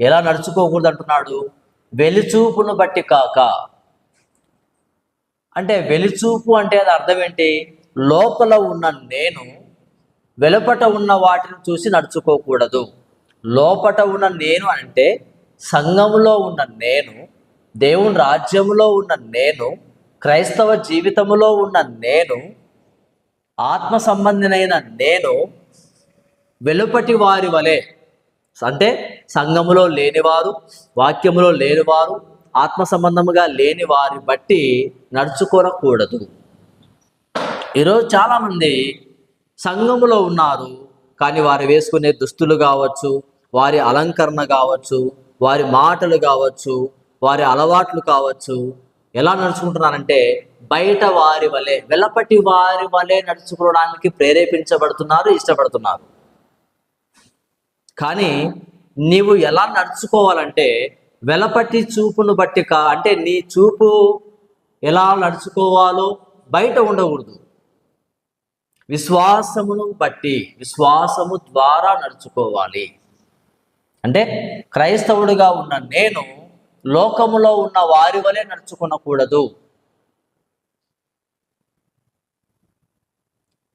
ఎలా నడుచుకోకూడదు అంటున్నాడు వెలిచూపును బట్టి కాక. అంటే వెలిచూపు అంటే అది అర్థం ఏంటి లోపల ఉన్న నేను వెలుపట ఉన్న వాటిని చూసి నడుచుకోకూడదు. లోపట ఉన్న నేను అంటే సంఘములో ఉన్న నేను దేవుని రాజ్యములో ఉన్న నేను క్రైస్తవ జీవితములో ఉన్న నేను ఆత్మ సంబంధినైన నేను వెలుపటి వారి వలె. అంటే సంఘములో లేనివారు వాక్యములో లేనివారు ఆత్మ సంబంధముగా లేని వారి బట్టి నడుచుకోనకూడదు. ఈరోజు చాలామంది సంఘములో ఉన్నారు కానీ వారు వేసుకునే దుస్తులు కావచ్చు వారి అలంకరణ కావచ్చు వారి మాటలు కావచ్చు వారి అలవాట్లు కావచ్చు ఎలా నడుచుకుంటున్నారంటే బయట వారి వలె వెలపటి వారి వలె నడుచుకోవడానికి ప్రేరేపించబడుతున్నారు ఇష్టపడుతున్నారు. కానీ నీవు ఎలా నడుచుకోవాలంటే వెలపట్టి చూపును బట్టి కా అంటే నీ చూపు ఎలా నడుచుకోవాలో బయట ఉండకూడదు. విశ్వాసమును బట్టి విశ్వాసము ద్వారా నడుచుకోవాలి. అంటే క్రైస్తవుడిగా ఉన్న నేను లోకములో ఉన్న వారి వలె నడుచుకునకూడదు.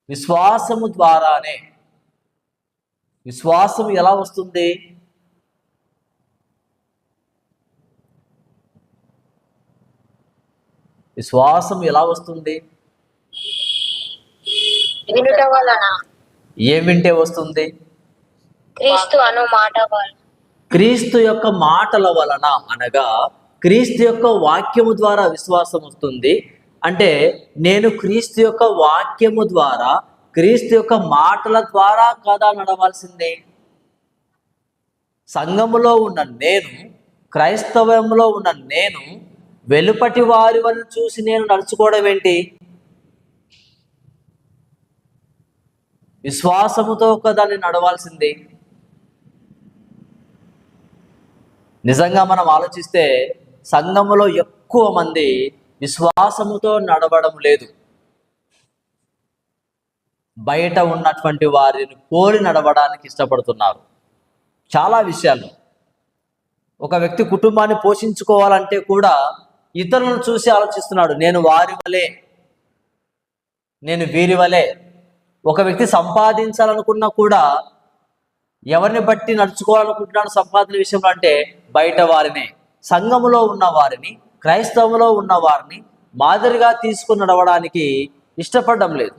విశ్వాసము ద్వారానే. విశ్వాసం ఎలా వస్తుంది? విశ్వాసం ఎలా వస్తుంది? ఏం వింటే వస్తుంది? క్రీస్తు అను మాట వలన. క్రీస్తు యొక్క మాటల వలన అనగా క్రీస్తు యొక్క వాక్యము ద్వారా విశ్వాసం వస్తుంది. అంటే నేను క్రీస్తు యొక్క వాక్యము ద్వారా క్రీస్తు యొక్క మాటల ద్వారా కదా నడవాల్సిందే? సంఘములో ఉన్న నేను క్రైస్తవంలో ఉన్న నేను వెలుపటి వారి వారిని చూసి నేను నడుచుకోవడం ఏంటి? విశ్వాసముతో ఒక దాన్ని నడవాల్సింది. నిజంగా మనం ఆలోచిస్తే సంఘములో ఎక్కువ మంది విశ్వాసముతో నడవడం లేదు. బయట ఉన్నటువంటి వారిని పోలి నడవడానికి ఇష్టపడుతున్నారు. చాలా విషయాలు. ఒక వ్యక్తి కుటుంబాన్ని పోషించుకోవాలంటే కూడా ఇతరులను చూసి ఆలోచిస్తున్నాడు. నేను వారి వలె నేను వీరి వలే. ఒక వ్యక్తి సంపాదించాలనుకున్నా కూడా ఎవరిని బట్టి నడుచుకోవాలనుకుంటున్నాడు సంపాదన విషయంలో అంటే బయట వారిని. సంఘములో ఉన్న వారిని క్రైస్తవంలో ఉన్న వారిని మాదిరిగా తీసుకుని నడవడానికి ఇష్టపడడం లేదు.